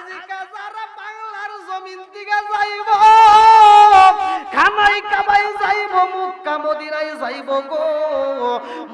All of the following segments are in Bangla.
আজকে জমিন থেকে যাইব। খানাই কাবাই যাইব মক্কা মদিনায় যাইব গো।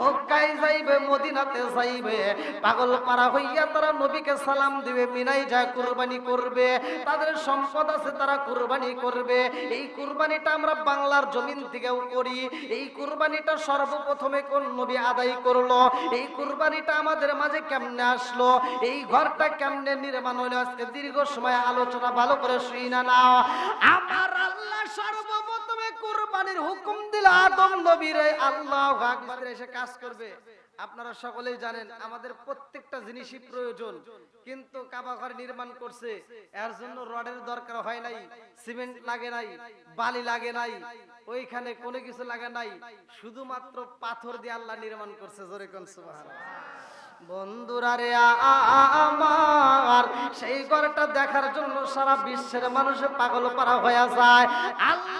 মক্কায় যাইবে, মদিনাতে যাইবে। পাগল পারা হইয়া তারা নবীকে সালাম দিবে, মিনাই কুরবানি করবে। তাদের সম্পদ আছে, তারা কুরবানি করবে। এই কুরবানিটা আমরা বাংলার জমিন থেকেও করি। এই কুরবানিটা সর্বপ্রথমে কোন নবী আদায় করল? এই কুরবানিটা আমাদের মাঝে কেমনে আসলো? এই ঘরটা কেমনে নির্মাণ আজকে দীর্ঘ সময় আলোচনা ভালো করে শুই না। আমার আল্লাহ সর্বপ্রথমে কুরবানির হুকুম দিল আদম নবীরে আল্লাহ আকবার এসে কাজ করবে। আপনারা সকলেই জানেন, আমাদের প্রত্যেকটা জিনিসই প্রয়োজন। কিন্তু কাবা ঘর নির্মাণ করছে, এর জন্য রডের দরকার হয় নাই, সিমেন্ট লাগে নাই, বালি লাগে নাই, ওইখানে কোনো কিছু লাগে নাই, শুধুমাত্র পাথর দিয়ে আল্লাহ নির্মাণ করছে, জোরে কোন বন্ধুরা রে আমার সেই ঘরটা দেখার জন্য সারা বিশ্বের মানুষ পাগল পারা হয়ে যায়। আল্লাহ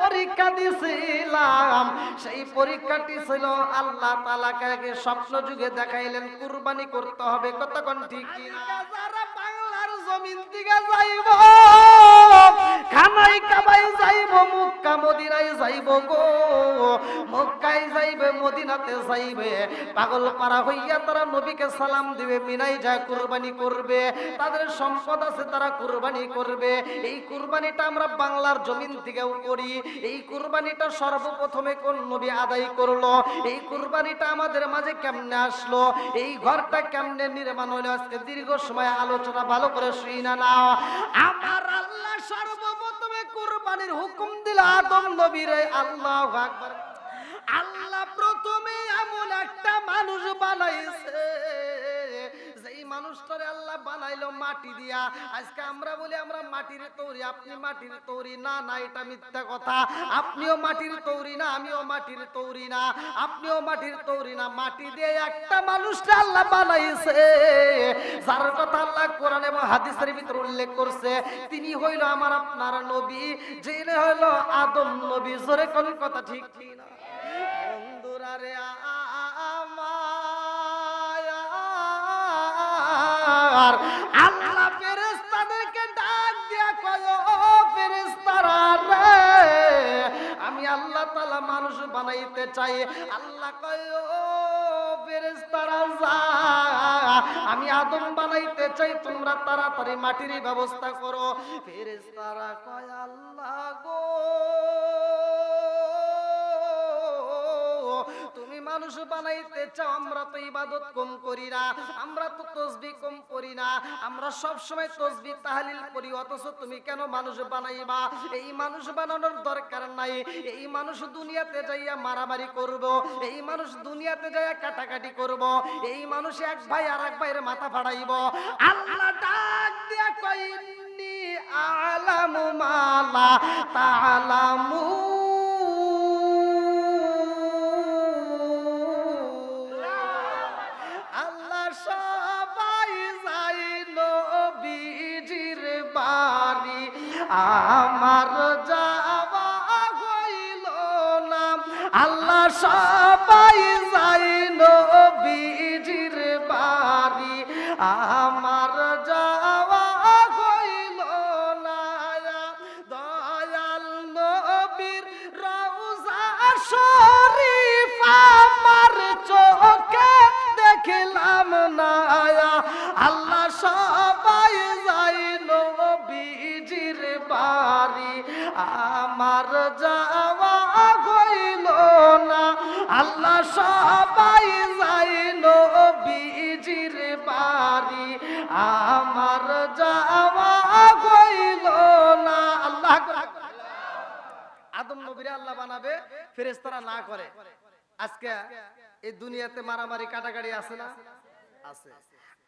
পরীক্ষা দিছিলাম। সেই পরীক্ষাটি ছিল আল্লাহ তালাকে স্বপ্ন যুগে দেখাইলেন কুরবানি করতে হবে। কতক্ষণ ঠিক কিনা? যারা বাংলার জমিন দিকে যাইব খানাই কাবাই যাইব মক্কা মদিনায় যাইব গো। মক্কায় যাইবে, মদিনাতে যাইবে। পাগল পারা হইয়া তারা নবীকে সালাম দিবে, মিনাই যা কুরবানি করবে। তাদের সম্পদ আছে, তারা কুরবানি করবে। এই কুরবানিটা আমরা বাংলার জমিন থেকেও করি। এই কুরবানিটা সর্বপ্রথমে কোন নবী আদায় করল? এই কুরবানিটা আমাদের মাঝে কেমনে আসলো? এই ঘরটা কেমনে নির্মাণ হলো আজকে দীর্ঘ সময় আলোচনা ভালো করে শুই না নাও আমার আল্লাহ সর্বপ্রথমে কুরবানির হুকুম দিল আদম নবীর আল্লাহ আল্লাহ প্রথমে এমন একটা মানুষ আল্লাহ বানাইলো মাটি দিয়া। আজকে আমরা বলি, আমরা মাটির তৈরি, আপনি মাটির তৈরি না না, এটা মিথ্যা কথা। আপনিও মাটির তৈরি না, আমিও মাটির তৈরি না। আপনিও মাটির তৈরি না, মাটি দিয়ে একটা মানুষটা আল্লাহ বানাইছে। যার কথা আল্লাহ কোরআন এবং হাদিসের ভিতর উল্লেখ করছে, তিনি হইল আমার আপনার নবী, যিনি হইল আদম নবী। জোরে কোন কথা ঠিক না বন্ধুরা রে আমার আল্লাহ ফেরেস্তাদেরকে ডাক দিয়া কয়, ও ফেরেশতারা রে, আমি আল্লাহ তাআলা মানুষ বানাইতে চাই। আল্লাহ কয়, ও ফেরেশতারা, যা, আমি আদম বানাইতে চাই, তোমরা তাড়াতাড়ি মাটির ব্যবস্থা করো। ফেরেশতারা কয়, আল্লাহ তুমি মানুষ বানাইতে চাও, আমরা তো ইবাদত কম করি না, আমরা তো তসবি কম করি না, আমরা সব সময় তসবি তাহলিল করি অথচ তুমি কেন মানুষ বানাইবা? এই মানুষ বানানোর দরকার নাই, এই মানুষ দুনিয়াতে যাইয়া মারামারি করব, এই মানুষ দুনিয়াতে যাইয়া কাটাকাটি করব, এই মানুষ এক ভাই আর এক ভাইয়ের মাথা ফাড়াইব। আল্লাহ ডাক দিয়া কইনি আলামু মালা তালামু আমার যাওয়া হইল না। আল্লাহ সবাই যাই আমার যাওয়া হইল না। আল্লাহ সবাই যাই নবীজির বাড়ি। আমার যাওয়া হইল না। আল্লাহ আদম নবীরে আল্লাহ বানাবে, ফেরেশতারা না করে। আজকে এই দুনিয়াতে মারামারি কাটাকাটি আছে না? আছে।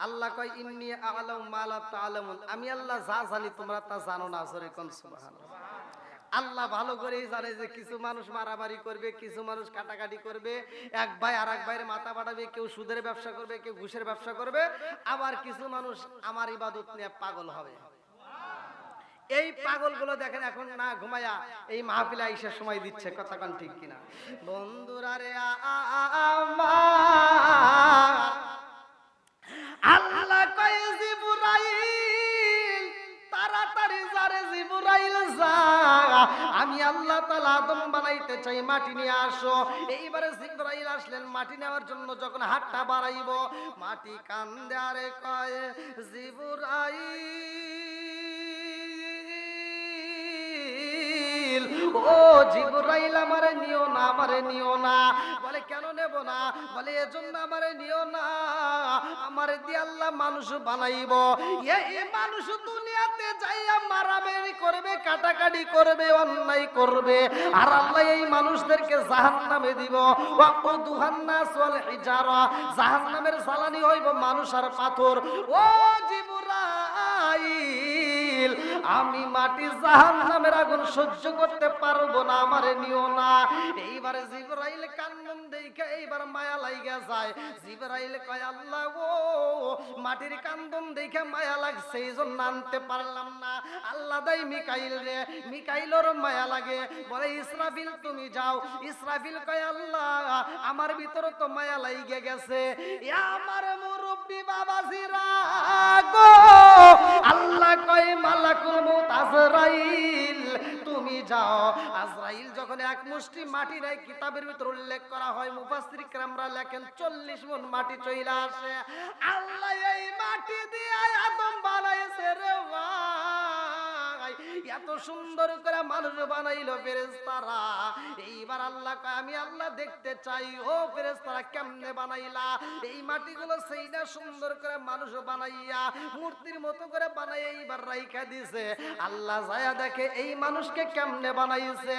আল্লাহ কয়, ইন্নি আলাম মালা তাআলামুন আমি আল্লাহ যা জানি তোমরা তা জানো না। জোরে কোন সুবহানাল্লাহ। আল্লাহ ভালো করেই জানে যে কিছু মানুষ মারামারি করবে, কিছু মানুষ কাটাকাটি করবে, এক ভাই আর এক ভাইয়ের মাথা বাড়াবে, কেউ সুদের ব্যবসা করবে, কেউ ঘুষের ব্যবসা করবে, আবার কিছু মানুষ আমার ইবাদত নিয়ে পাগল হবে। এই পাগলগুলো দেখেন এখন না ঘুমায়া এই মাহফিলা আইসার সময় দিচ্ছে, কথা কান ঠিক কিনা? বন্ধুরা রে আমার আমি আল্লাহ তালা আদম বানাইতে চাই, মাটি নিয়ে আসো। এইবারে জিব্রাইল আসলেন, মাটি নেওয়ার জন্য যখন হাটটা বাড়াইব, মাটি কান্দে আরে কয় আই ও জিবরাইল, আমারে নিও না, আমারে নিও না। বলে, কেন নেব না? বলে, এজন্য আমারে নিও না, আমারে আল্লাহ মানুষ বানাইব। মানুষ দুনিয়াতে যাইয়া মারামারি করবে, কাটাকাটি করবে, অন্যায় করবে, আর আল্লাহ এই মানুষদেরকে জাহান্নামে দিব। ওয়াকুদুহান্নাস ওয়াল হিজারা, জাহান্নামের জ্বালানি হইব মানুষ আর পাথর। ও জিবরাইল আমি মাটি জাহান্নামের আগুন সহ্য করতে পারব না আমারে নিও না। এইবারে জিবরাইল কান্নন দেখে এইবার মায়া লাইগা যায়। জিবরাইল কয়, আল্লাহ গো, মাটির কান্দন দেখে মায়া লাগছে এই আনতে পারলাম না। আল্লাহ দাই মিকাইল রে, মিকাইলর মায়া লাগে। বলে, ইসরাফিল, তুমি যাও। ইসরাফিল কয়, আল্লাহ, আমার ভিতরে তো মায়া লাইগে গেছে। আমার মুরব্বি বাবা জিরা গো, আল্লাহ কয়, মালাকুল তুমি যাও। আজরাইল যখন এক মুষ্টি মাটি নাই কিতাবের ভিতর উল্লেখ করা হয় মুফাসির ক্রামরা লেখেন, চল্লিশ মন মাটি চইলা আসে। আল্লাহ এই মাটি দিয়ে আদম বানাইছে রে বা এত সুন্দর করে মানুষ বানাইলো ফেরেশতারা। এইবার আল্লাহ আমি আল্লাহ দেখতে চাই। ও ফেরেশতারা কেমনে বানাইলা? এই মাটিগুলো সেইটা সুন্দর করে মানুষ বানাইয়া, মূর্তির মতো করে বানাই এইবার রাইখা দিছে। আল্লাহ যায়া দেখে এই মানুষকে কেমনে বানাইছে?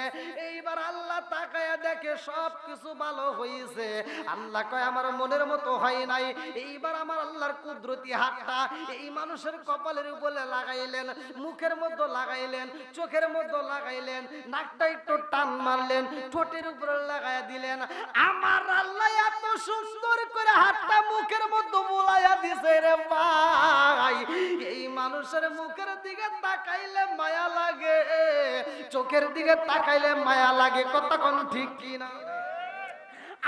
এইবার আল্লাহ তাকায়া দেখে সব কিছু ভালো হইছে। আল্লাহ কয়, আমার মনের মতো হয় নাই। এইবার আমার আল্লাহর কুদরতি হাতটা এই মানুষের কপালের উপরে লাগাইলেন, মুখের মধ্যে লাগাইলেন। চোখের মধ্যে লাগাইলেন, নাকটা একটু টান মারলেন, ঠোঁটের উপরে লাগাইয়া দিলেন। আমার আল্লাহ এত সুন্দর করে হাতটা মুখের মধ্যে বোলাইয়া দিছে রে ভাই। এই মানুষের মুখের দিকে তাকাইলে মায়া লাগে, চোখের দিকে তাকাইলে মায়া লাগে কতক্ষণ ঠিক কিনা?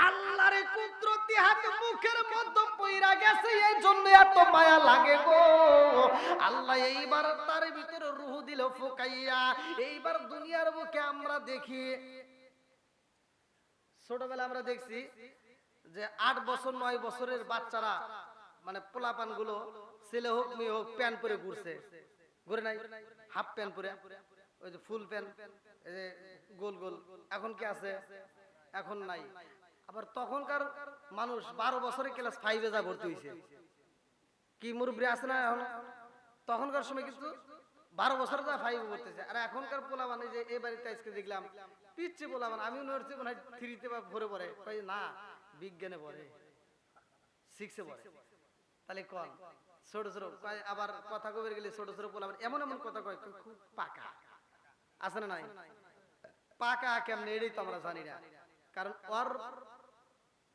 আল্লাহর কুদরতি হাত মুখের মধ্যে পইরা গেছে এই জন্য এত মায়া লাগে গো। আল্লাহ এইবার দিল ফুকাইয়া, এইবার দুনিয়ার বুকে আমরা দেখি ছোটবেলা আমরা দেখছি যে আট বছর, নয় বছরের বাচ্চারা মানে পোলাপানগুলো ছেলে হোক, মেয়ে হোক প্যান্ট পরে ঘুরছে। ঘুরে নাই? হাফ প্যান্ট পরে। ওই যে ফুল প্যান্ট গোল গোল। এখন কি আছে? এখন নাই। আবার তখনকার মানুষ বারো বছরে ক্লাস ফাইভে যা ভর্তি হয়েছে। কি মুরব্বী আছে না এখন? তখনকার সময় কিন্তু বারো বছর যা ফাইভ ভর্তিছে আর এখনকার পোলা মানে যে এই বাড়িতে আজকে দেখলাম, পিচ্ছে পোলা মানে আমিও নড়ছি মানে থ্রিতে বা পড়ে। কই না, বিজ্ঞানে পড়ে। সিক্সে পড়ে। তাহলে কন, ছোট ছোট আবার কথা কবে গেলে ছোট ছোট পোলা মানে এমন এমন কথা কয় খুব পাকা। আছে না নাই? পাকা কেমনে, এটাই তো আমরা জানি না। কারণ ওর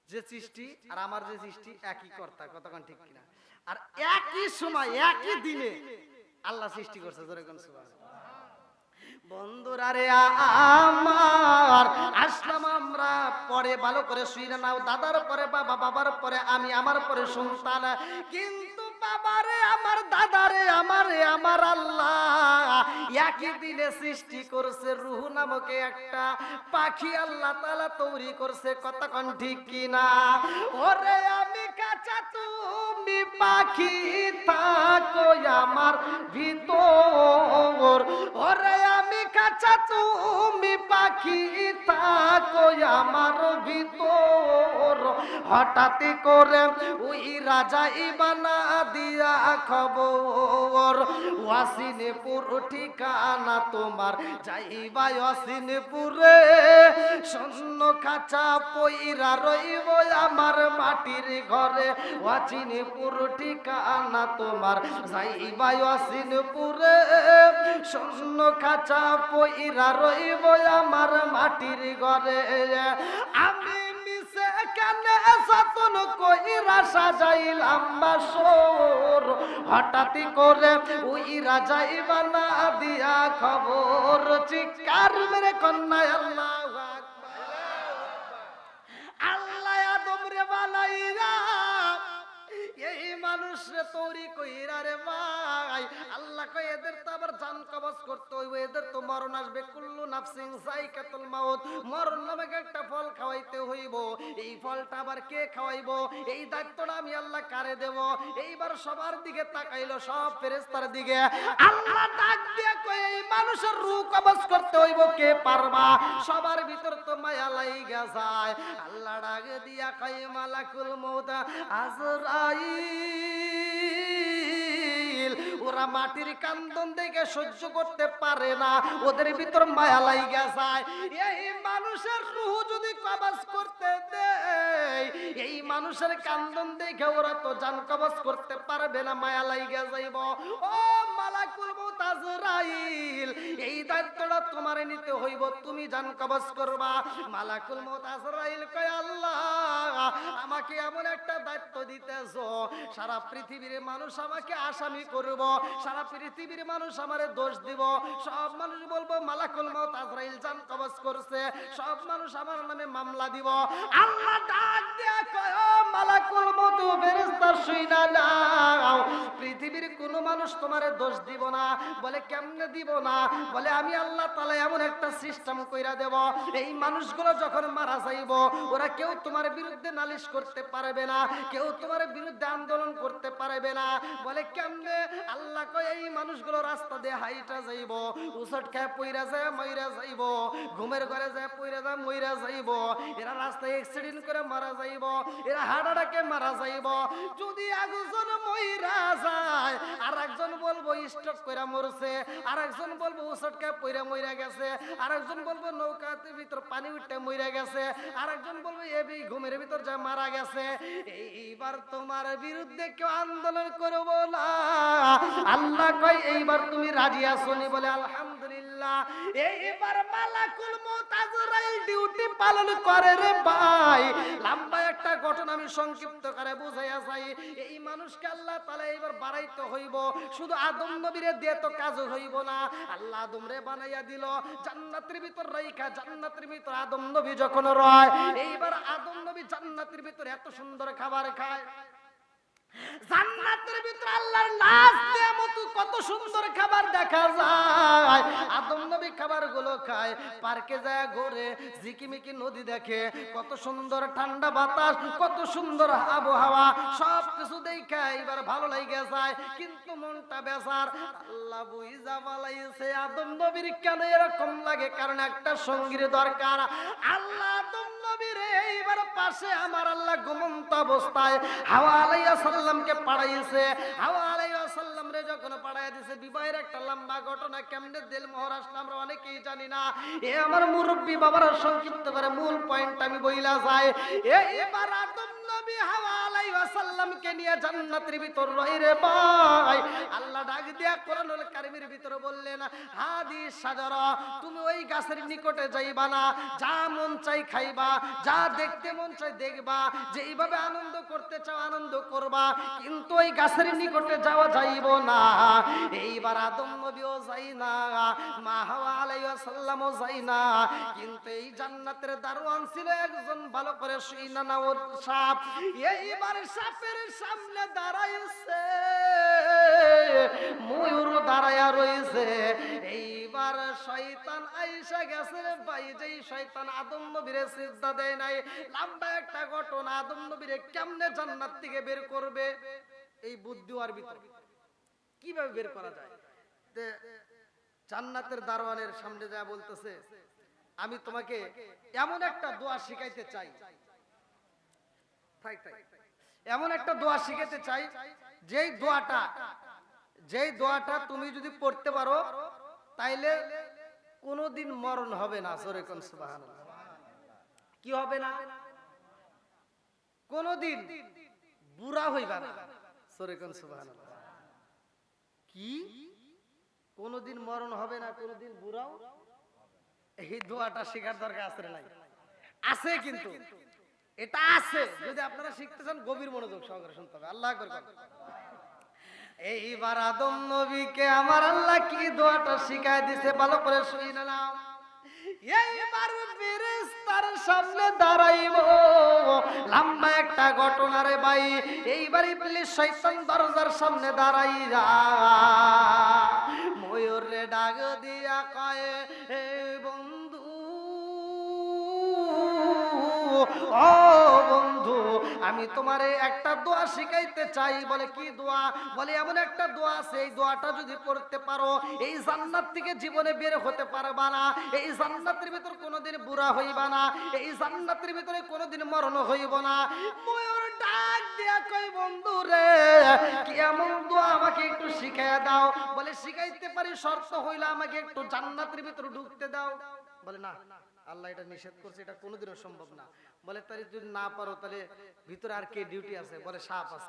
যে সৃষ্টি আর আমার যে সৃষ্টি একই কর্তা কতক্ষণ ঠিক কিনা? আর একই সময়, একই দিনে আল্লাহ সৃষ্টি করছে, জোরে বন্ধুরা রে আমার, আসলাম আমরা, পরে ভালো করে শুয়ে নাও, দাদার পরে বাবা, বাবার পরে আমি, আমার পরে সন্তান। কিন্তু বাবারে, আমার দাদারে, আমারে, আমার আল্লাহ। একই দিনে সৃষ্টি করছে রুহু নামকে একটা পাখি, আল্লাহ তালা তৈরি করছে, কতক্ষণ ঠিক কিনা? ওরে আমি কাঁচা তুমি পাখি, থাকো আমার ভিতর। ওরে কাঁচা তুমি পাখি থাকো আমার ভিতর। হঠাৎ করে ওই রাজা ইবানা দিয়া খবর, ওয়াসিনপুর ঠিকানা তোমার? যাইবা ওয়াসিনপুরে, শূন্য খাঁচা পইরা রইব আমার মাটির ঘরে। ওয়াসিনপুর ঠিকানা তোমার? যাইবা ওয়াসিনপুরে, শূন্য খাঁচা পইরা রইব আমার মাটির ঘরে। আমি মিশে কানে সতন কইরা সাজাইলাম বাসর। হঠাৎ করে ওই রাজাই বানা দিয়া খবর। চিকার মেরে কন্যা আল্লাহ আল্লাহ মানুষরে তৈরি কইরা রে ভাই, আল্লাহ কয়, এদের তো আবার জান কবজ করতে হইব, এদের তো মরণ আসবে, কুল্লু নাফসিং সাইকাতুল মাউত, মরণ নামে একটা ফল খাওয়াইতে হইব। এই ফলটা আবার কে খাওয়াইবো? এই দায়িত্বটা আমি আল্লাহ কারে দেব? এইবার সবার দিকে তাকাইলো সব ফেরেস্তার দিকে। আল্লাহ ডাক দিয়ে কই এই মানুষের রূহ কবজ করতে হইব, কে পারবা? সবার ভিতর তো মায়া লাইগা যায়। আল্লাহ ডাক দিয়া কই মালাকুল মউত, আজরাইল। ওরা মাটির কান্দন দেখে সহ্য করতে পারে না। ওদের ভিতর মায়া লাইগা যায়। এই মানুষের রুহ যদি কবাজ করতে দেয়, এই মানুষের কান্দন দেখে ওরা তো জান কবাজ করতে পারবে না, মায়া লাইগা যাইব। ও মালাকুল মুতাজরাই তোমার নিতে হইব, তুমি জান কবজ করবা। মালাকুল মউত আজরাইল কয়, আল্লাহ, আমাকে এমন একটা দায়িত্ব দিতেছো। সারা পৃথিবীর মানুষ আমাকে আসামি করব, সারা পৃথিবীর মানুষ আমারে দোষ দিব। সব মানুষ বলব, মালাকুল মউত আজরাইল জান কবজ করছে। সব মানুষ আমার নামে মামলা দিব। আল্লাহ ডাক দিয়া কয় মালাকুল মউত ফেরেশতা, শুইনা নাও। পৃথিবীর কোন মানুষ তোমারে দোষ দিব না। বলে, কেমনে দিব না? বলে, আমি আল্লাহ তাআলা এমন একটা সিস্টেম কইরা দেব, এই মানুষগুলো যখন মারা যাইব, ওরা কেউ তোমার বিরুদ্ধে নালিশ করতে পারবে না, কেউ তোমার বিরুদ্ধে আন্দোলন করতে পারবে না। বলে কেমনে? আল্লাহ কয়, এই মানুষগুলো রাস্তা দিয়ে হাইটা যাইব, উসট খায় পইরা যায়, মইরা যাইব, ঘুমের ঘরে যায়, পইরা যায়, মইরা যাইব। এরা রাস্তায় অ্যাক্সিডেন্ট করে মারা যাইব, এরা হাডাডাকে মারা যাইব। যদি একজন মইরা যায় আর একজন বলব স্টক কইরা মরছে। আর একজন বলব, উসট খায় পইরা মইরা গেছে, আরেকজন বলব, নৌকাতে ভিতর পানি উঠতে মইরা গেছে। আরেকজন বলব বি ঘুমের ভিতর যা মারা গেছে। এইবার তোমার বিরুদ্ধে কেউ আন্দোলন করব না। আল্লাহ কয়, এইবার তুমি রাজি আসনি বলে, আলহামদুলিল্লাহ। এইবার মালাকুল মউত ডিউটি পালন করে রে ভাই। লম্বা একটা ঘটনা আমি সংক্ষিপ্ত করে বুঝাইয়া যাই। এই মানুষকে আল্লাহ তাআলা এইবার বাড়াইতে হইব। শুধু আদম নবীরে দিয়ে তো কাজ হইব না। আল্লাহ আদম বানাইয়া দিল। জান্নাতের ভিতর রাইখা, জান্নাতের ভিতর আদম নবী যখন রয়, এইবার আদম নবী জান্নাতের ভিতর এত সুন্দর খাবার খায়। জান্নাতের ভিতরে আল্লাহর নাচ নিয়ামত কত সুন্দর খাবার দেখা যায়। আদম নবী খাবারগুলো খায়, পার্কে যায়, ঘুরে, ঝিকিমিকি নদী দেখে। কত সুন্দর ঠান্ডা বাতাস, কত সুন্দর আবহাওয়া সব কিছু দেখে এবার ভালো লাগে যায়, কিন্তু মনটা বেজার। আল্লাহ বুঝা বালাইছে, আদম নবীর কেন এরকম লাগে? কারণ একটা সঙ্গীর দরকার। আল্লাহ আদম এইবার পাশে আমার আল্লাহ ঘুমন্ত অবস্থায় হাওয়া আলাইয়া সাল্লামকে পাড়াইছে। হাওয়া আলাইয়া সাল্লাম রে যখন পাড়াইয়া দিছে, বিবাহের একটা লম্বা ঘটনা কেমনে দিল মোহর আমরা অনেকেই জানি না। এ আমার মুরব্বী বাবারা সংক্ষিপ্ত করে মূল পয়েন্ট আমি বইলা যায় এবার আদম নবী হাওয়া আলাইয়া সাল্লামকে নিয়ে জান্নাতের ভিতর রই রে ভাই। আল্লাহ দিয়া কোরআনুল কারিমের ভিতরে বললেন হাদি সাজারা, তুমি ওই গাছের নিকটে যাইবা না, যা মন চাই খাইবা, যা দেখতে মন চাই দেখবা, যে এইভাবে আনন্দ করতে চাও আনন্দ করবা, কিন্তু ওই গাছের নিকটে যাওয়া যাইব না। এইবার আদম নবীও যাই না, মা হাওয়া আলাইহিস সাল্লামও যাই না, কিন্তু এই জান্নাতের দারোয়ান ছিল একজন ভালো করে শুই না না ওর সাপ। এইবার সাপের সামনে দাঁড়াইছে। আইসা গেছে, ভাই, যেই শয়তান আদম নবীরে সিজদা দেয় নাই, লম্বা একটা ঘটনা আদম নবীরে কেমনে জান্নাত থেকে বের করবে? এই বুদ্ধি আর কীভাবে বের করা যায়? জান্নাতের সামনে যা বলতেছে, আমি তোমাকে এমন একটা দোয়া শিখাইতে চাই। এমন একটা দোয়া শিখাতে চাই, যেই দোয়াটা যেই দোয়াটা তুমি যদি পড়তে পারো, তাইলে কোনোদিন মরণ হবে না সরে কোন সুবহানাল্লাহ। কি হবে না? কোনোদিন বুড়া হইবা না সরে কোন সুবহানাল্লাহ। কি? কোনোদিন মরণ হবে না, কোনদিন বুড়াও? এই দোয়াটা শেখার দরকার আছে নাই? আছে কিন্তু। এটা আছে। যদি আপনারা শিখতে চান, গভীর মনোযোগ সহকারে শুনতে হবে। আল্লাহ কর। এইবার আদম নবীকে আমার আল্লাহ কি দোয়াটা শিখায় দিছে, ভালো করে শুই না নাও এইবার ফেরেশতার সামনে দাঁড়াইব। লম্বা একটা ঘটনা রে ভাই, এইবার ইবলিস শয়তান দরজার সামনে দাঁড়াইরা ময়ূর রে দিয়া কয় বন্ধু, ও আমি তোমারে একটা দোয়া শিখাইতে চাই। বলে, কি দোয়া? বলে, এমন একটা দোয়া আছে, এই দোয়াটা যদি পড়তে পারো, এই জান্নাত থেকে জীবনে বের হতে পারবা না। এই জান্নাতের ভিতর কোনোদিন বুড়া হইবা না। এই জান্নাতের ভিতরে কোনোদিন মরণ হইব না। ময়ূর ডাক দিয়া কই বন্ধু রে, কি এমন দোয়া আমাকে একটু শিখাইয়া দাও? বলে, শিখাইতে পারি, শর্ত হইলে আমাকে একটু জান্নাতের ভিতরে ঢুকতে দাও। বলে, না। আল্লাহ এটা নিষেধ করছে, এটা কোনোদিনও সম্ভব না। বলে, তাহলে যদি না পারো, তাহলে ভিতরে আর কে ডিউটি আছে? বলে, সাপ আছে।